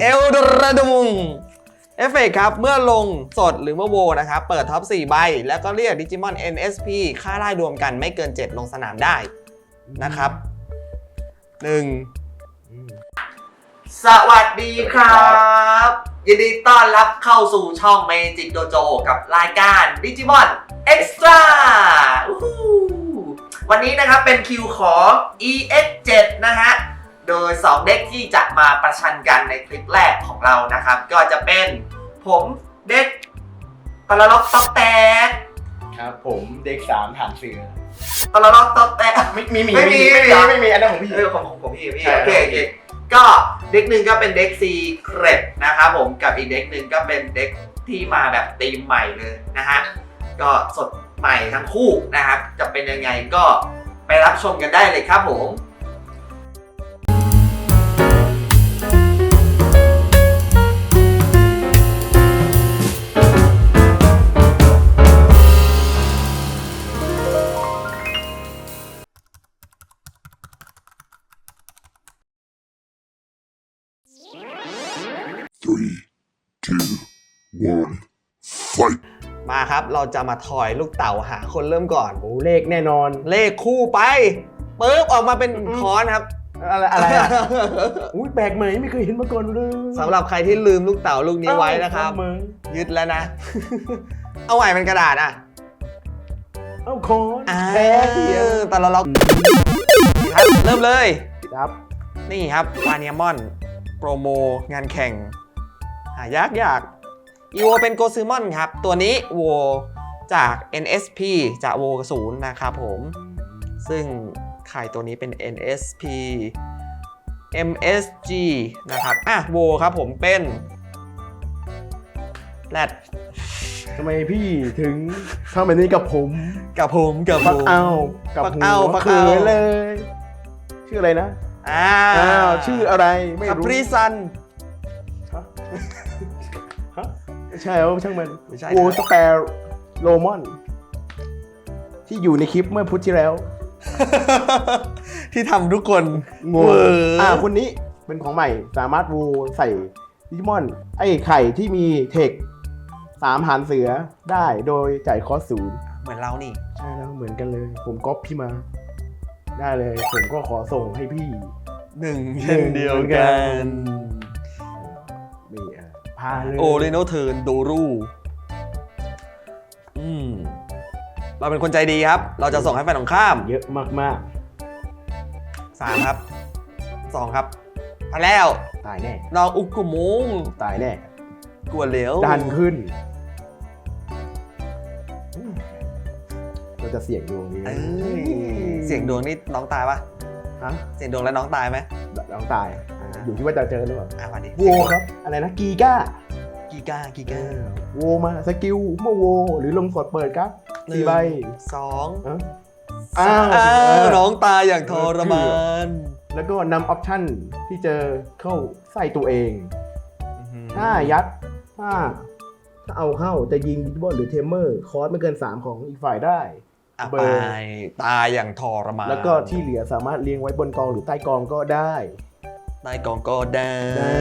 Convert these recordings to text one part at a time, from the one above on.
เอลดระดุงเอฟเฟกครับ เมื่อลงสดหรือเมื่อโวนะครับ เปิดท็อป 4 ใบ แล้วก็เรียกดิจิมอน NSP ค่าได้รวมกันไม่เกิน 7 ลงสนามได้นะครับ 1 สวัสดีครับ ยินดีต้อนรับเข้าสู่ช่อง Magic Dojo กับรายการ Digimon Extra อู้หูวันนี้นะครับเป็นคิวของ EX7 นะฮะ โดย 2 เด็กที่จะมาประชันกันในคลิปแรกของเรานะครับ ก็จะเป็นผมเด็กปลาล็อกต๊อกแตกครับ ผมเด็กสามฐานเสือปลาล็อกต๊อกแตกไม่มีมีไม่มีไม่มีเหรอไม่มีอันนั้นของพี่เออของของของพี่พี่ใช่โอเคโอเคก็เด็กหนึ่งก็เป็นเด็กซีเครดนะครับผมกับอีกเด็กหนึ่งก็เป็นเด็กที่มาแบบธีมใหม่เลยนะฮะก็สดใหม่ทั้งคู่นะครับ จะเป็นยังไงก็ไปรับชมกันได้เลยครับผม มาครับ เราจะมาถอยลูกเต่าหาคนเริ่มก่อน โอ้เลขแน่นอน เลขคู่ไปปึ๊บออกมาเป็นค้อนครับ อะไรอะไรอะ อุ้ยแปลกใหม่ไม่เคยเห็นมาก่อนเลยสำหรับใครที่ลืมลูกเต่าลูกนี้ไว้นะครับ เอ้าเหมยยึดแล้วนะ เอาใหม่เป็นกระดาษอะเอ้าคอนอ่าแพ้เสียแต่เราล็อกครับเริ่มเลย ครับนี่ครับวาเนียมอน โปรโม งานแข่ง หายากยาก อีโวเป็นโกซึมอนครับ ตัวนี้โวจาก NSP จากโวศูนย์นะครับผม ซึ่งไข่ตัวนี้เป็น NSP MSG นะครับ อะโวครับผมเป็นแรดทำไมพี่ถึงทำแบบนี้กับผมกับผมกับผฟักมเอากับฟักหัเอาวฟักเขิเอานเลย ชื่ออะไรนะอ่าอ้าว ชื่ออะไรไม่คารู้ปริซัน ไม่ใช่เอาช่างมันไม่ใช่โวนะสเปรโลมอน ที่อยู่ในคลิปเมื่อพุธที่แล้วที่ทำทุกคนงงเวอร์อ่าคนนี้เป็นของใหม่สามารถวูใส่ดิจิมอน ไอ้ไข่ที่มีเทคสามหานเสือได้โดยจ่ายคอสศูนย์ เหมือนเรานี่ ใช่แล้วเหมือนกันเลย ผมก๊อปพี่มา ได้เลย ผมก็ขอส่งให้พี่หนึ่งเช่นเดียวกันมีอะพาเลยโอเรโนเทิร์นโดรูอืมเราเป็นคนใจดีครับ เราจะส่งให้ฝ่ายตรงข้ามเยอะมากสามครับสองครับมาแล้วๆ ตายแน่น้องอุกุมงตายแน่ กลัวเหลวดันขึ้นเราจะเสี่ยงดวงดีเอ้ยเสียงดวงนี่น้องตายปะฮะเสียงดวงแล้วน้องตายไหม น้องตาย อ่าอยู่ที่ว่าจะเจอหรือเปล่าอะวันนี้โวครับ อะไรนะกีก้ากีก้ากีก้าโวมาสกิลเมื่อโว หรือลงสดเปิดครับหนึ่สี่งใบสองฮะอ้าอ้าววน้องตายอย่างทรมาน แล้วก็นำออปชั่นที่เจอเข้าใส่ตัวเองถ้ายัดถ้าถ้าเอาเข้าจะยิงดิบอลหรือเทมเมอร์ คอร์สไม่เกิน 3 ของอีกฝ่ายได้อะเบไปอร์ตายอย่างทรมานแล้วก็ที่เหลือสามารถเรียงไว้บนกองหรือใต้กองก็ได้ ใต้กองก็ได้ได้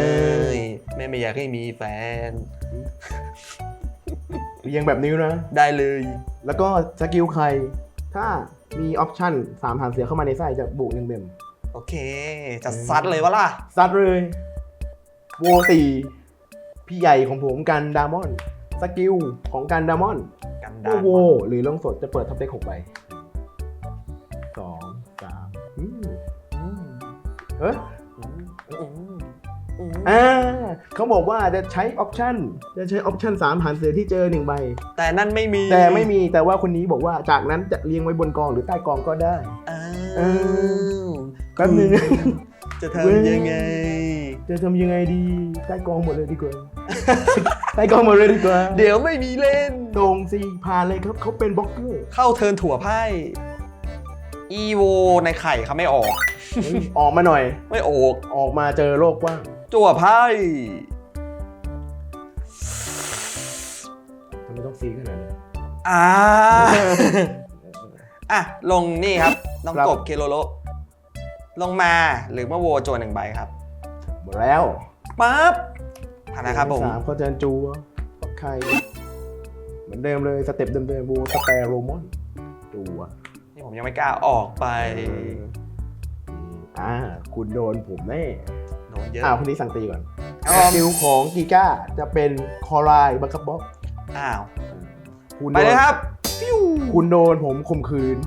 แม่ไม่อยากให้มีแฟน เรียงแบบนี้นะ ได้เลย แล้วก็สกิลใคร ถ้ามีออปชั่น3หางเสือเข้ามาในไส้จะบวกหนึ่งเบมโอเค จะซัดเลยวะล่ะ ซัดเลยโวสี่พี่ใหญ่ของผมกันดามอน สกิลของกันดามอนกันดาเมื่อนโวหรือลงสดจะเปิดท็อปเด็กหกใบสองสามอืมอืมเอ๊ะอืม อืมอืมอ่าเขาบอกว่าจะใช้ออปชั่นจะใช้ออปชั่นสามหารเสือที่เจอหนึ่งใบ แต่นั่นไม่มีแต่ไม่มีแต่ว่าคนนี้บอกว่าจากนั้นจะเรียงไว้บนกองหรือใต้กองก็ได้อ้าเอวแป๊บนึงจะทำยังไง จะทำยังไงดีใต้กองหมดเลยดีกว่าใต้กองหมดเลยดีกว่า เดี๋ยวไม่มีเล่นตรงสิพาเลยครับเขาเป็นบล็อกเกอร์เข้าเทิร์นถั่วไพ่อีโวในไข่เขาไม่ออกเฮ้ย ออกมาหน่อย ไม่ออกออกมาเจอโลกกว้างจั่วไพ่ทำไมต้องซีขนาดนี้อ่าอะ ลงนี่ครับ น้องครับกบเคโลโล ลงมาหรือเมื่อโวโจหนึ่งใบครับหมดแล้วปั๊บผ่านนะครับผมสามเขาเจนจูปักไข่เหมือนเดิมเลยสเต็ปเดิมๆบูสเปรโรมอนจูอะนี่ผมยังไม่กล้าออกไป อ่าคุณโดนผมแน่โดนเยอะอ้าวคนนี้สั่งตีก่อนครับสผมกิลของกีก้าจะเป็นคอรายบังคับบ็อกอ้าว คุณไปโดเลยนครับฟิวคุณโดนผมข่มขืน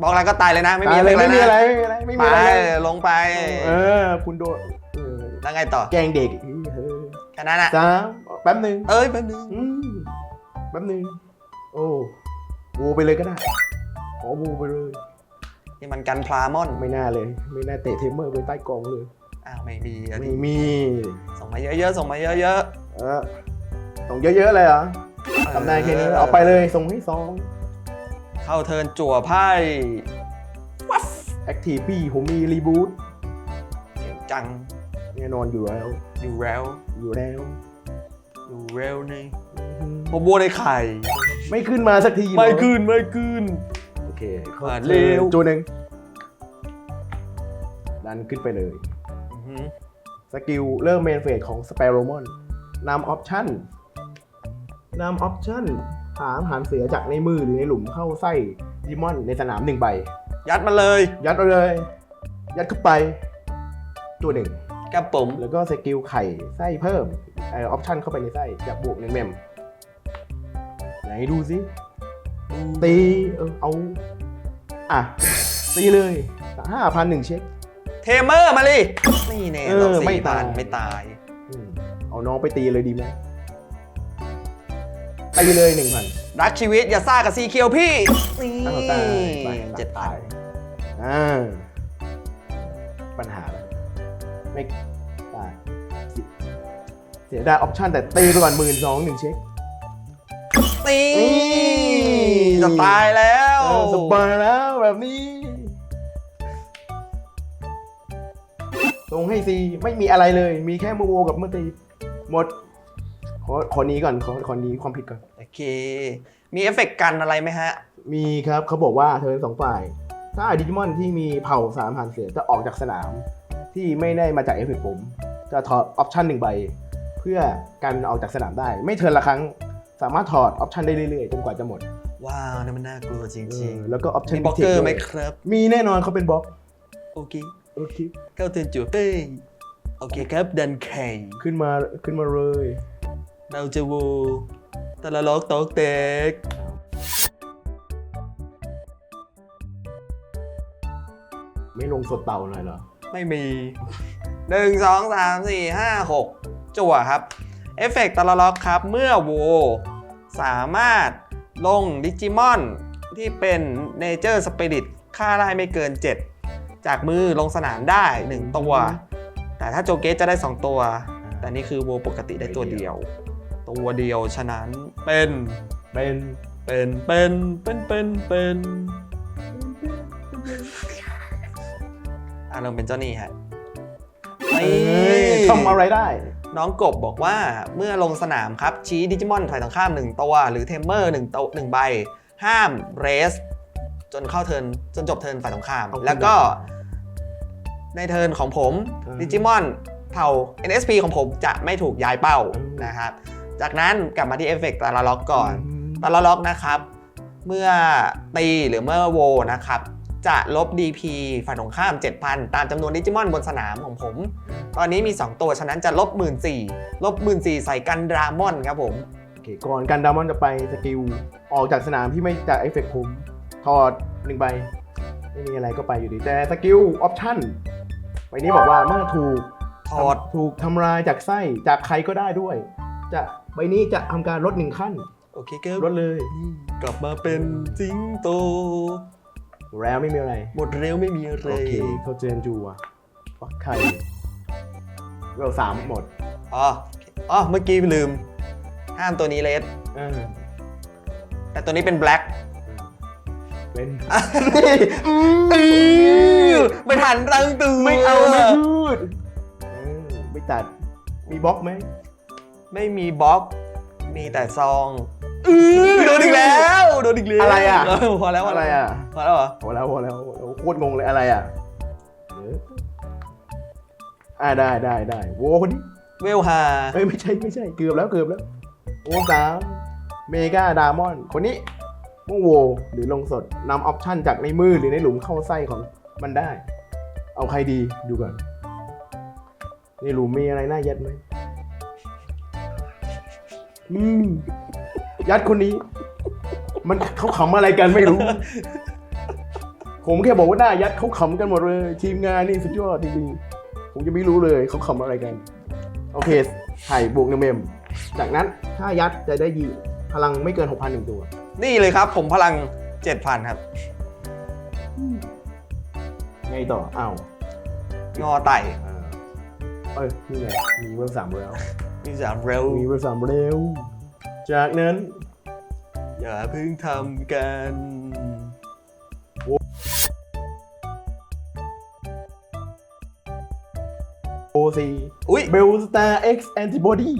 บอกอะไรก็ตายเลยนะ ไม่มีตายเลยอะไม่มีอะไรนะไม่มีอะไรไม่มีไปอะไรลงไป เออ คุณโดนเออแล้วไงต่อแกล้งเด็กเออแค่นั้นอะ สามแป๊บหนึ่ง เอ้ยแป๊บนึงอืมแป๊บหนึ่งโอ้บูไปเลยก็ได้ขอบูไปเลย นี่มันกันพลามอนไม่น่าเลย ไม่น่าเตะเทมเมอร์ไปใต้กองเลย อ้าวไม่มีอะดิไม่มีส่งมาเยอะๆส่งมาเยอะเออต้องเยอะๆเลยเหรอๆทำได้แค่นี้เอาไปเลยส่งให้สองเข้าเทิร์นจั่วไพ่แอคทีฟี่ผมมีรีบูทเก่งจังแน่นอนอยู่แล้วอยู่แล้วอยู่แล้วอยู่เร็วนี่อืมโบโบในไข่ ไม่ขึ้นมาสักทีไม่เหรอขึ้นไม่ขึ้นโอ เคอ่าเร็วจูหนึ่งดันขึ้นไปเลยอื้อหือสกิลเริ่มเมนเฟสของสเปโรมอนนำออปชั่นนำออปชั่นหาอาหารเสือจากในมือหรือในหลุมเข้าไส้ดิมอนในสนามหนึ่งใบ ยัดมาเลย ยัดไปเลย ยัดเข้าไป ตัวหนึ่งกระป๋มแล้วก็สกิลไข่ไส้เพิ่มไอออปชั่นเข้าไปในไส้จากบวกหนึ่งเมม ไหนดูสิ ตีเออเอา อะ ตีเลยห้าพันหนึ่งเช็ค เทเมอร์มาเลยนี่แน่เออลบไม่สี่พัตายนไม่ตาย อืมเอาน้องไปตีเลยดีไหมตีเลยหนึ่งพัน รักชีวิตอย่าซ่ากับซีเคียวพี่ นี่เอาตายไปเจ็ดพันอ่าปัญหาแล้วไม่ตายสิเสียดายออปชั่นแต่ตีไปก่อนหมื่นสองหนึ่งเช็ค นี่อืมจะตายแล้วเออสบายแล้วแบบนี้ส่งให้ซีไม่มีอะไรเลย มีแค่มูโวกับเมื่อตีหมดขอขอนี้ก่อนขอขอนี้ความผิดก่อน โอเค มีเอฟเฟกต์กันอะไรไหมฮะ มีครับเขาบอกว่าเธอสองฝ่าย ถ้าดิจิมอนที่มีเผ่าสามพันเสือจะออกจากสนาม ที่ไม่ได้มาจากเอฟเฟกต์ผม จะถอดออปชันหนึ่งใบ เพื่อกันออกจากสนามได้ ไม่เทิร์นละครั้ง สามารถถอดออปชันได้เรื่อยๆจนกว่าจะหมดว้าวนี่มันน่ากลัวจเอริงอแล้วก็ออปๆชันมีบล็อกเกอร์ไหมครับ มีแน่นอนเขาเป็นบล็อกโอเคโอเคเข้าเทิร์นจั่วเป้งโอเคครับดันไข่ขึ้นมาขึ้นมาเลย เราจะวูตะละล็อกตอกเต็กไม่ลงสดเต่าหน่อยเหรอ ไม่มีหนึ่งสองสามสี่ห้าหกจั่วครับ เอฟเฟกต์ตะละล็อกครับ เมื่อโว สามารถลงดิจิมอนที่เป็นเนเจอร์สปิริตค่าได้ไม่เกิน 7 จากมือลงสนามได้ 1 ตัว แต่ถ้าโจเกตจะได้ 2 ตัว แต่นี่คือโวปกติได้ตัวเดียว ตัวเดียวฉะนั้นเป็นเป็นเป็นเป็นเป็นเป็นเป็นอะเราเป็นเจ้าหนี้ฮะเอ้ยทำอะไรได้ น้องกบบอกว่าเมื่อลงสนามครับ ชี้ดิจิมอนฝ่ายตรงข้าม 1 ตัว หรือเทมเมอร์1ตัว1ใบ ห้ามเรส จนเข้าเทิร์นจนจบเทิร์นฝ่ายตรงข้ามเอาขึ้นแล้วก็ ในเทิร์นของผมอืมดิจิมอนเผ่า NSP ของผมจะไม่ถูกย้ายเป้าอืมนะครับ จากนั้นกลับมาที่เอฟเฟกต์ตาลาล็อกก่อนมตาลาล็อกนะครับ เมื่อตีหรือเมื่อโวนะครับ จะลบ DP ฝ่ายตรงข้าม 7,000 ตามจำนวนดิจิมอนบนสนามของผม ตอนนี้มี 2 ตัว ฉะนั้นจะลบ 1 4 0 0ลบ 1 4 0 0ใส่กันดรามอนครับผมโอเคก่อนกันดามอนจะไปสกิล ออกจากสนามที่ไม่จากเอฟเฟกต์ผมถอดหนึ่งใบไม่มีอะไรก็ไปอยู่ดี แต่สกิลออปชั่นใบนี้บอกว่าเมื่อถูกถอดถูกทำลายจากไส้จากใครก็ได้ด้วย จะใบนี้จะทำการลดหนึ่งขั้น โอเคครับลดเลย กลับมาเป็นจิงโต แล้วไม่มีอะไร หมดเร็วไม่มีอะไรโอเคเขาเจนจูอะฟักไข่เวลสามหมดอ๋ออ๋อเมื่อกี้ลืม ห้ามตัวนี้เลสเออแต่ตัวนี้เป็นแบล็กเป็นไม่ทันรังตือไม่เอาไม่พูดเออไม่ตัดมีบล็อกไหม ไม่มีบล็อก มีแต่ซอง อื้อโดนอีกแล้วโดนอีกแล้วอะไรอะเพอแล้วอะไรอะพอแล้วเหรอพอแล้วพอแล้วโคตรงงเลยอะไรอะเอออ่าได้ได้ได้โว้คนนี้เวลฮาเอ้ยไม่ใช่ไม่ใช่เกือบแล้วเกือบแล้วโอ้สามเมกาดามอน คนนี้โมโวหรือลงสดนำออปชั่นจากในมือหรือในหลุมเข้าไส้ของมันได้ เอาใครดีดูก่อน ในหลุมมีอะไรน่ายัดไหมอืม ยัดคนนี้ มันเขาขำอะไรกันไม่รู้ ผมแค่บอกว่าหน้ายัดเขาขำกันหมดเลย ทีมงานนี่สุดยอดจริงๆ ผมจะไม่รู้เลยเขาขำอะไรกัน โอเคไถ่บวกหนึ่งเมม จากนั้นถ้ายัดจะได้ยีพลังไม่เกิน 6,000หนึ่งตัว นี่เลยครับ ผมพลัง 7,000 ครับ ไงต่ออ้าวงอไต่อ่าเอ้ยนี่ไงมีเวอร์สามแล้ว มีสามเร็วมีเวอร์สามเร็ว จากนั้น อย่าเพิ่งทำกัน OC อุ้ย b e l s t a r X Antibody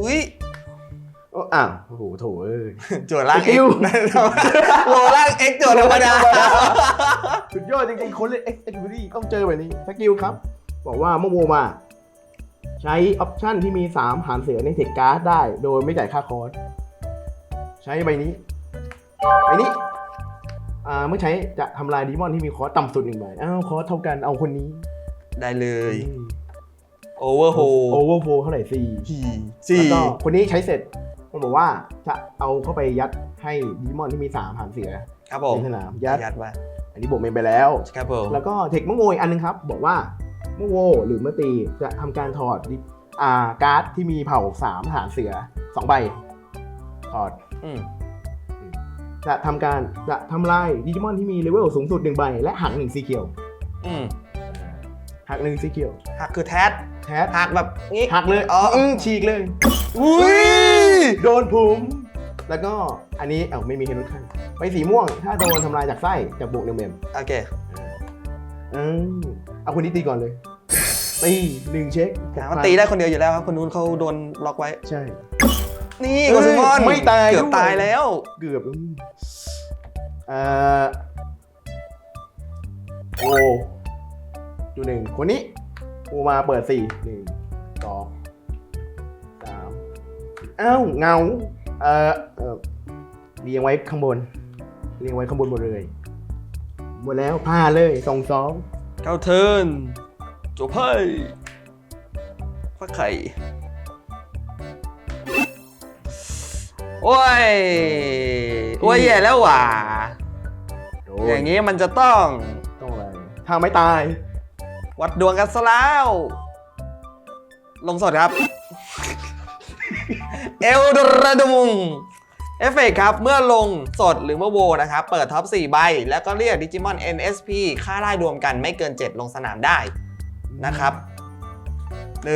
อุ้ยโอ้อ้าวโอ้โหโถเอ้ยโจทย์ล่างสกิเอ็ลกโลล่างเอ็กโจทย์ธรรมดาสุดยอดจริงๆคนเล่น X Antibody ต้องเจอแบบนี้สกิลครับ บอกว่าเมื่อโวมา ใช้ออปชั่นที่มี 3 หารเสือในเทคการ์ดได้ โดยไม่จ่ายค่าคอร์สใช้ใบนี้ใบนี้อ่าเมื่อใช้จะทำลายดีมอนที่มีคอร์สต่ำสุดหนึ่งใบอ้าวคอร์สเท่ากันเอาคนนี้ ได้เลยโอเวอร์โฮโอเวอร์โฟเท่าไหร่สี่สี่แล้สี่วก็คนนี้ใช้เสร็จมันบอกว่าจะเอาเข้าไปยัดให้ดีมอนที่มี3หารเสือครับผมในสนามยัดยัดมาอันนี้บวกเมนไปแล้วครับผมแล้วก็เทคเมื่อโวอีกอันนึงครับ บอกว่า เมื่อโวหรือเมื่อตีจะทำการถอดดิอ่าการ์ดที่มีเผ่าสามฐานเสือสองใบ ถอดอืมจะทำการจะทำลายดิจิมอนที่มีเลเวลสูงสุดหนึ่งใบ และหักหนึ่งสีเขียวอืมหักหนึ่งสีเขียวหักคือแทสแทสหักแบบงี้หักเลยอ๋ออืมฉีกเลยอุ้ยโดนผมแล้วก็อันนี้เอ้าไม่มีเฮนุข้างใบสีม่วง ถ้าโดนทำลายจากไส้จากบวกหนึ่งเมมโอเค อืมเอาคนนี้ตีก่อนเลย ตีหนึ่งเช็คอะมันตีได้คนเดียวอยู่แล้วครับ คนนู้นเขาโดนล็อกไว้ ใช่ นี่เอ้ยโกซิมอนไม่ตายเกือบด้วย ตายแล้ว เกือบอืมเอ่อโอดูหนึ่งคนนี้โอมาเปิดสี่หนึ่งสองสามอ้าวเงาเอ่อเอ่อเรียงไว้ข้างบน เรียงไว้ข้างบนหมดเลย หมดแล้วผ่าเลยสองสองเข้าเทิร์น จบไพ่ฟักไข่โอ้ย โอ้ยแย่แล้วหว่ะ โดอย่างนี้มันจะต้องต้องอะไรถ้าไม่ตาย วัดดวงกันซะแล้ว ลงสดครับ เอลดระดมุง เอฟเฟกครับ เมื่อลงสดหรือเมื่อโวนะครับ เปิดท็อป 4 ใบ แล้วก็เรียกดิจิมอน NSP ค่าได้รวมกันไม่เกิน 7 ลงสนามได้ นะครับ1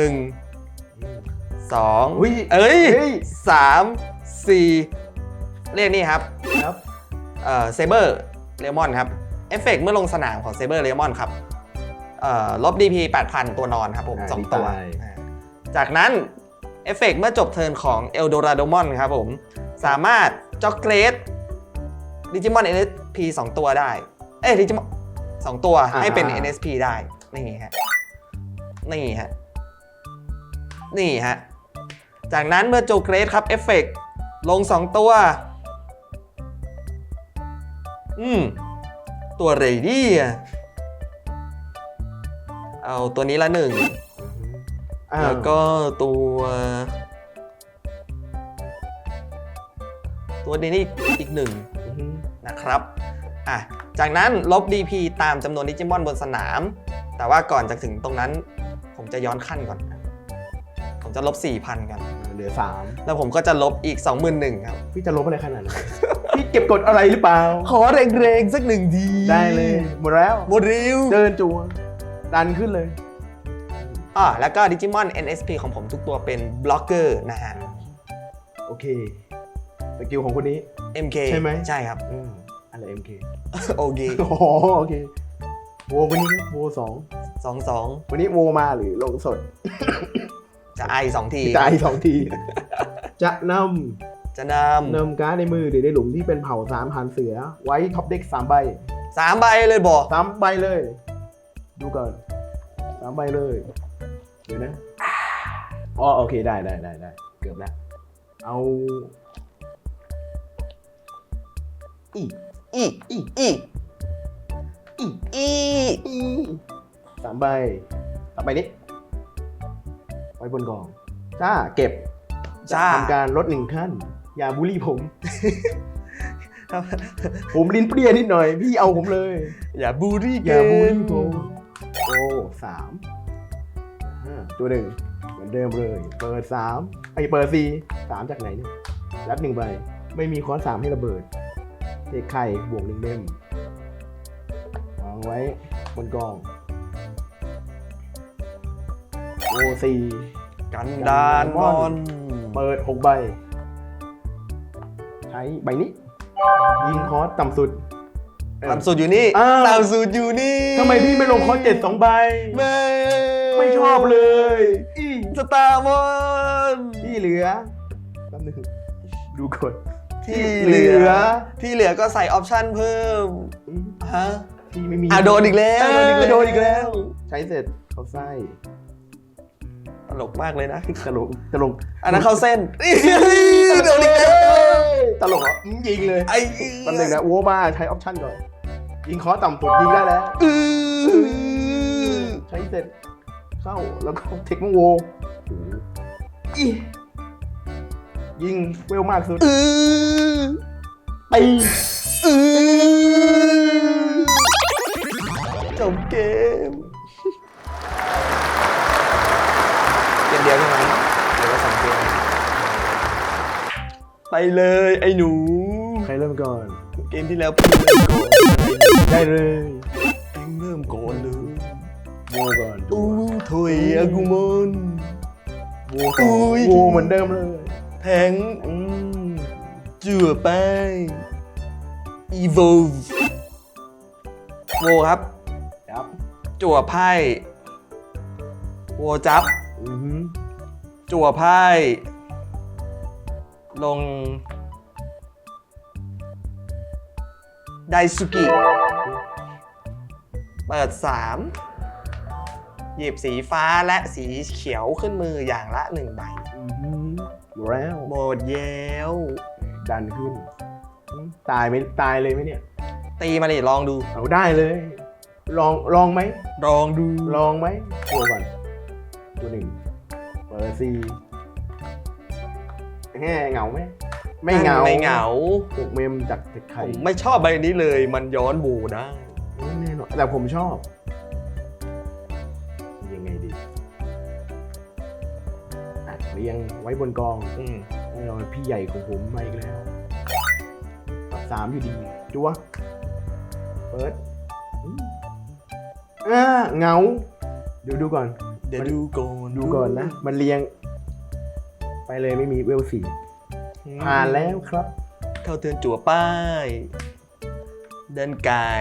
2อุ้ยเอ้ยเฮ้ย3 4เรียกนี่ครับครับเอ่อเซเบอร์เลมอนครับเอฟเฟกเมื่อลงสนามของเซเบอร์เลมอนครับเอ่อลบ DP 8,000 ตัวนอนครับผมอ่าสองตัวดีไป อ่าจากนั้นเอฟเฟกเมื่อจบเทิร์นของเอลโดราโดมอนครับผมสามารถจ็อกเกรดดิจิมอน NSP 2 ตัวได้ เอ้ยดิจิมอนสองตัวให้เป็น NSP ได้นี่ฮะ นี่ฮะ นี่ฮะ จากนั้นเมื่อโจเกรดครับเอฟเฟกลง 2 ตัว อืม ตัวเรดี้อะเอาตัวนี้ละหนึ่งอ้าวแล้วก็ตัว ตัวนี้นี่อีกหนึ่งอือฮึนะครับ อะ จากนั้นลบ DP ตามจำนวนดิจิมอนบนสนาม แต่ว่าก่อนจะถึงตรงนั้น ผมจะย้อนขั้นก่อน ผมจะลบ4,000กัน เหลือสามแล้วผมก็จะลบอีก 21,000ครับ พี่จะลบอะไรขนาดนั้น พี่เก็บกดอะไรหรือเปล่า ขอแรงๆสักหนึ่งทีได้เลย หมดแล้วโมเดลเดินจัวดันขึ้นเลยอ่าแล้วก็ดิจิมอน NSP ของผมทุกตัวเป็นบล็อกเกอร์นะฮะ โอเคสกิลของคนนี้ MK ใช่ไหม ใช่ครับ อืมอะไร MK โอเคอ๋อโอเคโวคนนี้ครับโวสอง สองสองวันนี้โวมาหรือลงสด จะไอสองที จ่ายสองที จะนจะนำนำการ์ดในมือหรือในหลุมที่เป็นเผ่าสามหันเสือ ไว้ท็อปเด็กสามใบำสามใบเลยบอกสามใบเลย ดูก่อนสามใบเลย เดี๋ยวนะอ๋อโอเคได้ได้ได้ได้เกือบแล้ว เอาอีอีอีอีอีอีอี สามใบต่อไปนี้ไว้บนกอง จ้าเก็บจ้า ทำการลดหนึ่งขั้น อย่าบูลลี่ผม ผมลิ้นเปรี้ยนิดหน่อย พี่เอาผมเลย อย่าบูลลี่อย่าบูลลี่ผมโอ้สามอ่าตัวหนึ่งเหมือนเดิมเลย เปิดสามไอเปิดสี่สามจากไหนเนี่ยรับหนึ่งใบ ไม่มีคอร์สสามให้ระเบิดเทไข่บวกหนึ่งเมมวางไว้บนกอง โอซีกันดานมอน เปิดหกใบ ใช้ใบนี้ ยิงคอร์สต่ำสุดเออต่ำสุดอยู่นี่อ้าวต่ำสุดอยู่นี่ทำไมพี่ไม่ลงคอร์สเจ็ดสองใบ ไม่ไม่ชอบเลยอีสตาร์มอนที่เหลือแป๊บนึงดูก่อน ที่เหลือที่เหลือก็ใส่ออปชั่นเพิ่มอืมฮะที่ไม่มีอะโดนอีกแล้ว เออโดนอีกแล้ว ใช้เสร็จเขาไส้ต ลกมากเลยนะตลกตลกอันนั้นเข้าเส้นโดนอีกแล้วตลกเหรออืมยิงเลยไอ้แป๊บนึงนะโว้มาใช้ออปชั่นก่อนยิงคอร์สต่ำสุดยิงได้แล้วอื้อใช้เสร็จเข้าแล้วก็เทคโนโวอียิงเวลมากสุดอื้อตีอื้อจบเกม ไปเลยไอ้หนู ใครเริ่มก่อน เกมที่แล้วพี่เริ่มก่อนได้เลยเองเริ่มก่อนเลยโวก่อนอู้ถอยอากุมอนโวก่อนอุ้ยโวเหมือนเดิมเลยแทงอืมจื่อไป evolve โวครับจับจั่วไพ่โวจับอือหือจั่วไพ่ ลงไดสุกิ เปิด 3 หยิบสีฟ้าและสีเขียวขึ้นมืออย่างละหนึ่งใบอือหือหมดแล้วหมดแล้วดันขึ้นอืมตายไหมตายเลยไหมเนี่ย ตีมาดิลองดู เอาได้เลย ลองลองไหม ลองดู ลองไหมตัวก่อนตัวหนึ่งเปิดซี แห่เหงาไหมไม่เหงาไม่เหงาหกเมมจากเด็กผไข่มไม่ชอบใบนี้เลย มันย้อนบูได้แน่นอนแต่ผมชอบ ยังไงดีอะเรียงไว้บนกองอืมแน่นอนพี่ใหญ่ของผมมาอีกแล้วตัดสามอยู่ดีจัวเปิดอืมอ่าเหงาเดี๋ยวดูก่อน เดี๋ยวดูก่อนดูก่อนนะ มันเรียงไป เลยไม่มีเวลสี่ผ่านแล้วครับ เข้าเตือนจั่วป้าย เดินไก่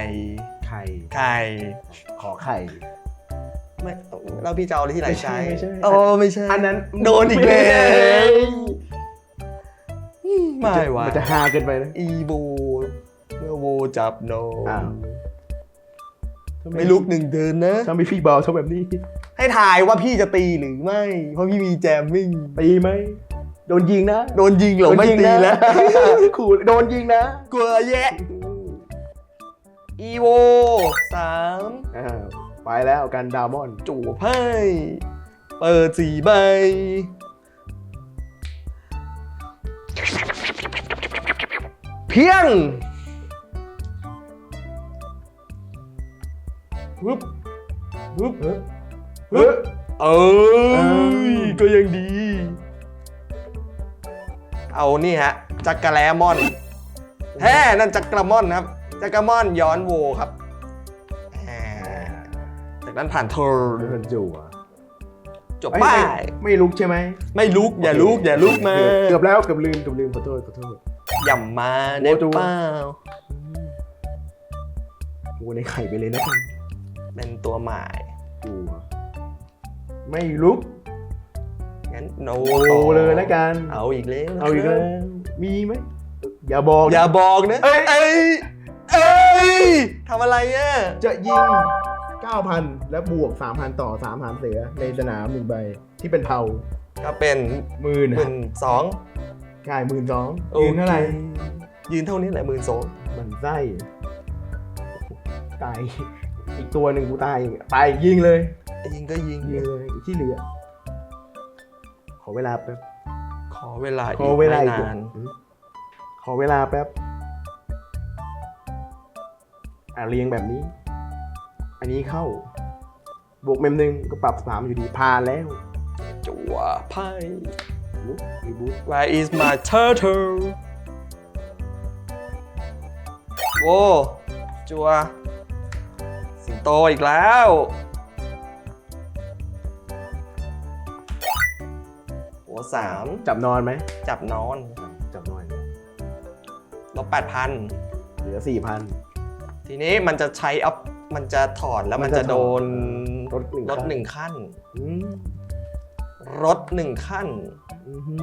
ไข่ไข่ขอไข่ไม่เราพี่จะเอาอะไรที่ไหนไม่ใช่ใช้ไม่ใช่โอ้ไม่ใช่อันนั้นโดนอีกแล้วไม่ไหวมันจะฮาเกินไปนะอีโบเมื่อโวจับโนอ้าวไม่ลุกหนึ่งเดินนะถ้ามีพี่เบาเท่าแบบนี้ ให้ทายว่าพี่จะตีหรือไม่ เพราะพี่มีแจมมิ่ง ตีไหมโดนยิงนะโดนยิงเหรอไม่โดนยิงตีนะแล้วขู่โดนยิงนะ กลัวแยะอีโวสามอ่าไปแล้วกันดามอนจู่ไพ่เปิดสี่ใบเพียงปึ๊บปึ๊บ เฮ้ยปึ๊บเอ้ยก็ยังดี เอานี่ฮะ จักรแลมอนแฮ่นั่นจักรมอนครับ จักรมอนย้อนโวครับแฮ่จากนั้นผ่านเทอร์โดนจั่วจบเอ้ยป้าไม่ย ไม่ลุกใช่ไหมไม่ลุกอย่าลุกอย่าลุกมาเกือบแล้วเกือบลืมเกือบลืมขอโทษขอโทษ อย่ามาได้โอ้จูเปล่าโอ้ในไข่ไปเลยนะครับเป็นตัวหมายจั่ว ไม่ลุกงั้นโนโอ้ต่อเลยแล้วกัน เอาอีกแล้วเอาอีกแล้วมีไหมอย่าบอกนะอย่าบอกนะเอ้ยเอ้ยเอ้ยทำอะไรอะจะยิง 9,000 และบวก 3,000 ต่อ 3 หารเสือในสนามหนึ่งใบที่เป็นเทาก็เป็นหมื่นหมื่นสองกายหมื่นสองยืนเท่าไหร่ยืนเท่านี้แหละหมื่นสองมันไส้ตาย อีกตัวหนึ่งกูตายอีกไปยิงเลยยิงก็ยิงยิงเลยที่เหลือ ขอเวลาแป๊บขอเวลาขอเวลาอีอีกกไม่นานอืมขอเวลาแป๊บอะเรียงแบบนี้ อันนี้เข้า บวกเมมหนึ่งก็ปรับสามอยู่ดีผ่านแล้วจัวไพ่ลุกรีบูท Where is my turtle โอ้จัว สิงโตอีกแล้ว หัวสามจับนอนไหมจับนอน จับนอนลบแปดพันเหลือสี่พันทีนี้มันจะใช้อัพมันจะถอดแล้วมันมันจะจะโดนถอดลดหนึ่งขั้นหนึ่งขั้นอืมลดหนึ่งขั้นอือฮึ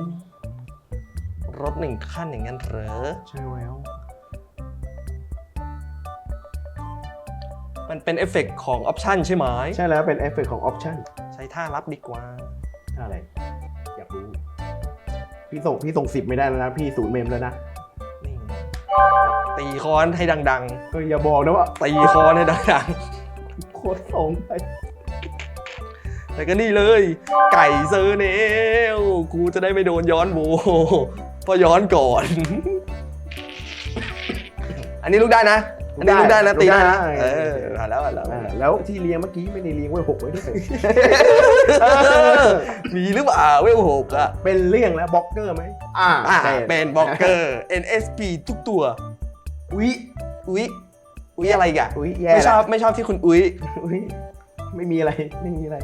ลดหนึ่งขั้นอย่างนั้นเหรอ ใช่แล้ว มันเป็นเอฟเฟกต์ของออปชันใช่ไหมใช่แล้วเป็นเอฟเฟกของออปชั่นใช้ท่ารับดีกว่าอะไร อยากรู้ พี่ส่งพี่ส่งสิบไม่ได้แล้วนะ พี่ศูนย์เมมแล้วนะนี่ตีคอนให้ดังก็อย่าบอกนะว่าๆ ตีคอนให้ดังโคตรส่งไปๆแล้วก็นี่เลย ไก่เซอร์เนลกูจะได้ไม่โดนย้อนโบเพราะย้อนก่อน อันนี้ลูกได้นะ อันนี้ลูกได้นะตีได้นะเออมาแล้วมาแล้วอ่าแล้วที่เลี้ยงเมื่อกี้ไม่ได้เลี้ยงไว้หกไว้ด้วย มีหรือเปล่าเวลหกอะเป็นเรื่องแล้วบล็อกเกอร์ไหมอ่าอ่าแต่เป็นบล็อกเกอร์ NSP ทุกตัวอุ๊ยอุ๊ยอุ๊ยอะไรอีกอะอุ๊ยแย่ไม่ชอบละไม่ชอบที่คุณอุ๊ยอุ๊ยไม่มีอะไรไม่มีอะไร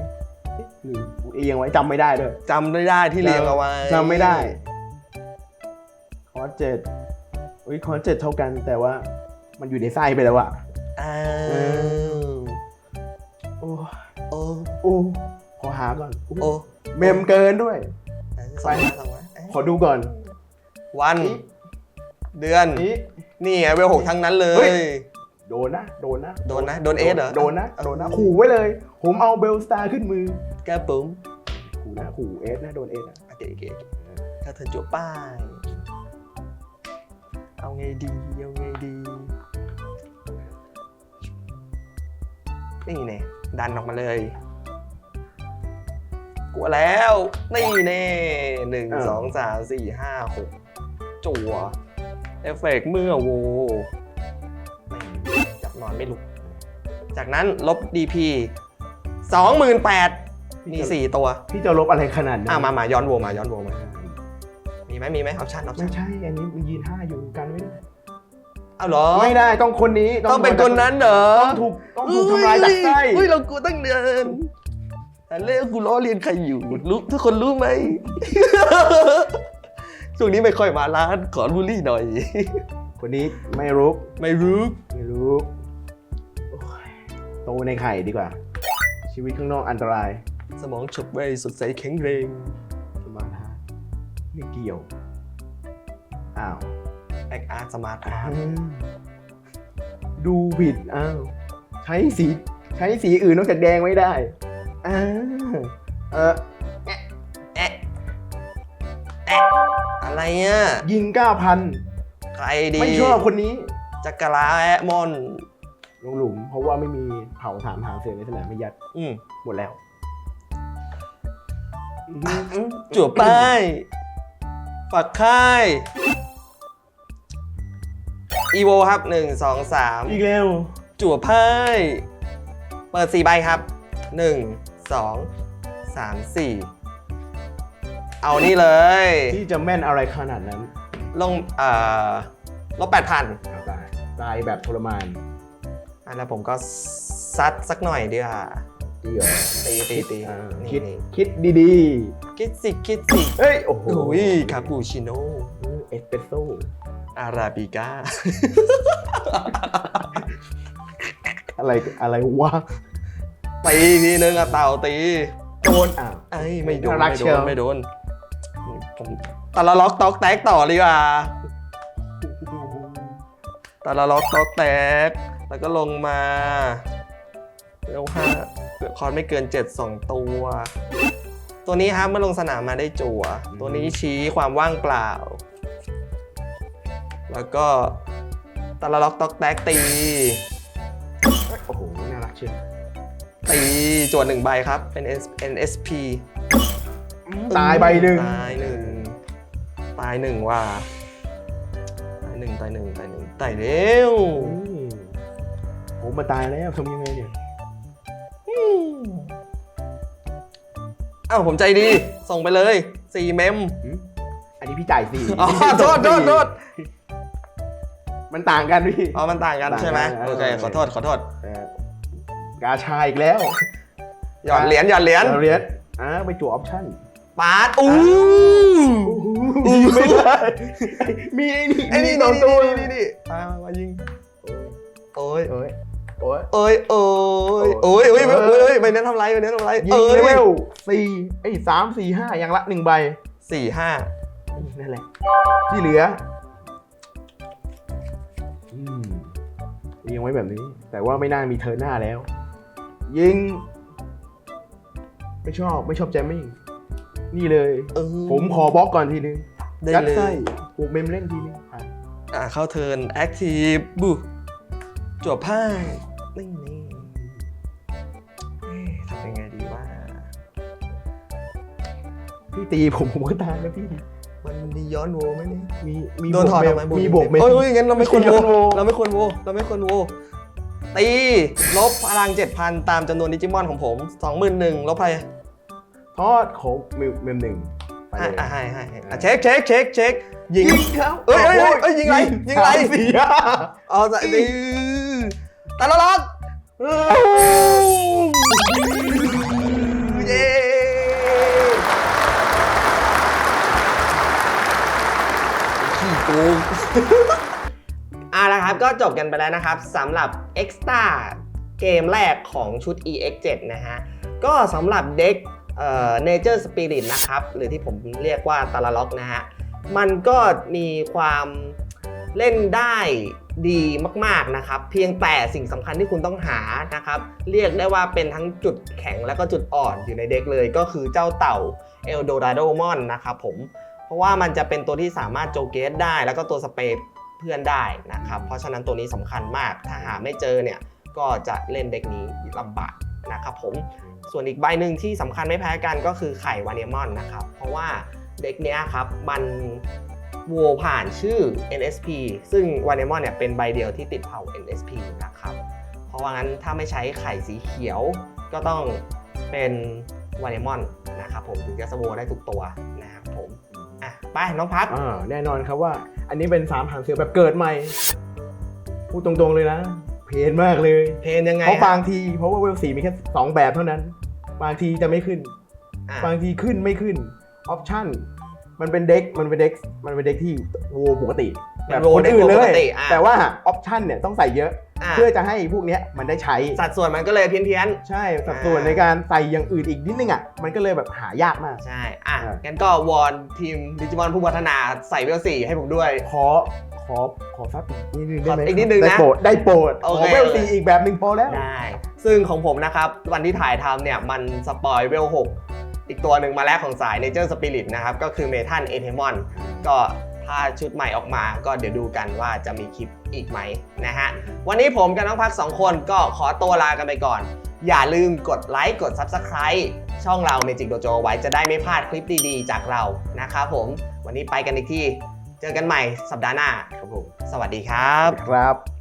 เอ๊ะหรือกูเอียงไว้จำไม่ได้ด้วยจำไม่ได้ที่เรียงเอาไว้จำไม่ได้ คอร์สเจ็ดอุ้ยคอร์สเจ็ดเท่ากันแต่ว่า มันอยู่ในไส้ไปแล้วอะอ้าเอวโอ้โอ้โอ้ขอหาก่อนอุ๊ยโอ้เมมเกินด้วยเออสองมาสองมาเอ้ยขอดูก่อน วัน เดือนนี่นี่ไงเวลหกทั้งนั้นเลเฮ้ยยโดนนะ โดนนะ โดนนะ โดนเอสเหรอ โดนนะ โดนนะ ขู่ไว้เลย ผมเอาเบลสตาร์ขึ้นมือแก้ปุ๋มขู่นะ ขู่เอสนะ โดนเอสนะโอเคโอเคโอเคถ้าเธอจั่วป้าย เอาไงดี เอาไงดี นี่แน่ดันออกมาเลยกลัวแล้ว นี่แน่หนึ่งสองสามสี่ห้าหกจั่วเอฟเฟกต์เมื่อโวนี่จับนอนไม่ลุก จากนั้นลบ DP สองหมื่นแปดมีสี่ตัว พี่จะลบอะไรขนาดนั้นอะมามาย้อนโวมาย้อนโวมา มีไหมมีไหมออปชั่นออปไม่ชั่นใช่ อันนี้มันยืนห้าอยู่กันไม่ได้ เอาเหรอไม่ได้ต้องคนนี้ต้องเป็นคนนั้นเหรอต้องถูกต้องถูกทำลายจากไส้เฮ้ยเรากูตั้งเดือนแต่เล่กูล้อเรียนใครอยู่รู้ทุกคนรู้ไหมช่วงนี้ไม่ค่อยมาร้านขอบูลลี่หน่อย คนนี้ไม่รู้ไม่รู้ไม่รู้โอ้ยโตในไข่ดีกว่า ชีวิตข้างนอกอันตราย สมองฉบไว้สดใสแข็งแรงสมาร์ทฮาร์ทไม่เกี่ยวอ้าว แอคอาร์ตสมาร์ทอ้าวดูผิดอ้าวใช้สีใช้สีอื่นนอกจากแดงไม่ได้อ้าวเออแอะแอะอะไรอะยิง9,000ใครดีไม่ชอบคนนี้จักรลาแอะมอนลงหลุม เพราะว่าไม่มีเผาถามหางเสือในสนามไม่ยัด อืมหมดแล้วจั่วป้าย ฝักค่าย อีโวครับหนึ่งสองสามอีกแล้วจั่วไพ่เปิดสี่ใบครับหนึ่งสองสามสี่เอานี่เลย ที่จะแม่นอะไรขนาดนั้นลงเอ่อลบแปดพันเอาตายตายแบบทรมาน อะแล้วผมก็ซัดสักหน่อยดีกว่าดีเหรอตีตีตีอ่านี่คิดนี่คิดดีคิดสิคิดสิ ๆ เฮ้ย โอ้โหอุ้ยคาปูชิโน่เอสเปรสโซ่ อาราบิก้า อะไรอะไรวะตีทีนึงอะเต่าตี โดนอะไอ้ยไม่โดนน่ารักไม่เชีโดยนว ไม่โดนผมตาละล็อกตอกแตกต่อเลยว่ะตาละล็อกตอกแตก แล้วก็ลงมาเร็วห้าคอร์สไม่เกิน7 2ตัว ตัวนี้ครับเมื่อลงสนามมาได้จั่ว ตัวนี้ชี้ความว่างเปล่า แล้วก็ตะละล็อกตอกแตกตี โอ้โห น่ารักเชียวตีจั่วหนึ่งใบครับ เป็น NS NSP ตายใบหนึ่งตายหนึ่งตายหนึ่งว่ะตายหนึ่งตายหนึ่งตายหนึ่งตายเร็วอืมผมมาตายแล้วทำยังไงเนี่ยอ้าวผมใจดี ส่งไปเลย4เมม อันนี้พี่จ่ายสี่อ๋อโทษโทษโทษ มันต่างกันพี่ อ๋อ มันต่างกันใช่ไหมต่างกันโอเค เออ ขอโทษ ขอโทษ เออกาชาอีกแล้วหยอดเหรียญ หยอดเหรียญเราเรียนอ่าไปจั่วออปชั่นปาดอู้ยิงไม่ได้มีไอ้นี่ไอ้นี่สนี่องตัวนี่นี่นี่มามายิงโอ้ยโอ้ยโอ้ยเอ้ยเอ้ยโอ้ยโอ้ย โอ้ยโอ้ยโอ้ยใบนั้นทำไรใบนั้นทำไรยิงเอ้เลยเวลสี่ไอ้ยสามสี่ห้าอย่างละหนึ่งใบสี่ห้านั่นแหละ ที่เหลืออื งไว้แบบนี้ แต่ว่าไม่น่ามีเทิร์นหน้าแล้ว ยิง ไม่ชอบไม่ชอบแจมมิ่งนี่เลย เออ ผมขอบล็อกก่อนทีนึงได้ยัดเลยไส้ปลูกเมมเล่นทีนึงอะอ่าเข้าเทิร์นแอคทีฟบูจวบไพ่นี่นี่เอ๊ะทำยังไงดีว่า พี่ตีผมผมก็ตายแล้วพี่ มันมีย้อนโวไหมเนี่ยมีมีโดนถอดบอวอกกเมไหมมมีบวกเมมเอ้ยเอ้ยงั้นเราไม่ควรโวย้อนโว เราไม่ควรโวเราไม่ควรโวตีลบพลัง7,000 ตามจำนวนดิจิมอนของผม 21,000ลบไปทอดของเมมเมมหนึ่งไปให้เลยอะให้ให้ให้อะเช็คเช็คเช็คเช็คยิงยิงครับเอ้ยเอ้ยเอ้ยเอ้ยยิงไรยิงไร สามสี่ห้าเอาใส่ดีตาละล็อกเเอาละครับก็จบกันไปแล้วนะครับสำหรับ Extra เกมแรกของชุด EX7 นะฮะ ก็สำหรับเด็กเอ่อ Nature Spirit นะครับ หรือที่ผมเรียกว่าตาลาล็อกนะฮะ มันก็มีความเล่นได้ดีมากๆนะครับ เพียงแต่สิ่งสำคัญที่คุณต้องหานะครับ เรียกได้ว่าเป็นทั้งจุดแข็งและก็จุดอ่อนอยู่ในเด็กเลย ก็คือเจ้าเต่า e l d o r a d o m o n นะครับผม เพราะว่ามันจะเป็นตัวที่สามารถโจเกสได้ แล้วก็ตัวสเปรย์เพื่อนได้นะครับ เพราะฉะนั้นตัวนี้สำคัญมาก ถ้าหาไม่เจอเนี่ยก็จะเล่นเด็กนี้ลำบากนะครับผม ส่วนอีกใบหนึ่งที่สำคัญไม่แพ้กันก็คือไข่วานิมอนนะครับ เพราะว่าเด็กเนี้ยครับมันโวผ่านชื่อ NSP ซึ่งวานิมอนเนี่ยเป็นใบเดียวที่ติดเผ่า NSP นะครับ เพราะว่างั้นถ้าไม่ใช้ไข่สีเขียวก็ต้องเป็นวานิมอนนะครับผมถึงจะสโวได้ทุกตัวนะครับผม ไปน้องพัดอ่าแน่นอนครับว่า อันนี้เป็นสามหางเสือแบบเกิดใหม่ พูดตรงๆเลยนะ เพลนมากเลย เพนยังไงเพราะฮะบางทีเพราะว่าเวลสีมีแค่สองแบบเท่านั้น บางทีจะไม่ขึ้นอะบางทีขึ้นไม่ขึ้นออปชั่นมันเป็นเด็กมันเป็นเด็กมันเป็นเด็กที่โวปกติเป็นโวเด็กอื่นเลปกยติอะแต่ว่าออปชั่นเนี่ยต้องใส่เยอะ อะเพื่อจะให้พวกเนี้ยมันได้ใช้ สัดส่วนมันก็เลยเพี้ยนเพี้ยนใช่สัดส่วนในการใส่อย่างอื่นอีกนิดนึงอะมันก็เลยแบบหายากมาก ๆใช่ อะอะงั้นก็วอนทีมดิจิมอนผู้พัฒนาใส่เวลสี่ให้ผมด้วย ขอขอขอซับอีกนิดนึงได้ไหมขออีกนิดนึงนะได้โปรดได้โปรดโอขเคอเวลสีอีกแบบหนึ่งพอแล้ว ได้ ซึ่งของผมนะครับ วันที่ถ่ายทำเนี่ย มันสปอยเวล6อีกตัวหนึ่งมาแรกของสาย Nature Spirit นะครับ ก็คือเมทันเอเทมอนก็ ถ้าชุดใหม่ออกมาก็เดี๋ยวดูกันว่าจะมีคลิปอีกไหมนะฮะ วันนี้ผมกับน้องพัก 2 คนก็ขอตัวลากันไปก่อน อย่าลืมกดไลค์กด Subscribe ช่องเราในจิกโดโจไว้จะได้ไม่พลาดคลิปดีๆ จากเรานะครับผม วันนี้ไปกันอีกที่ เจอกันใหม่สัปดาห์หน้าครับผม สวัสดีครับ ครับ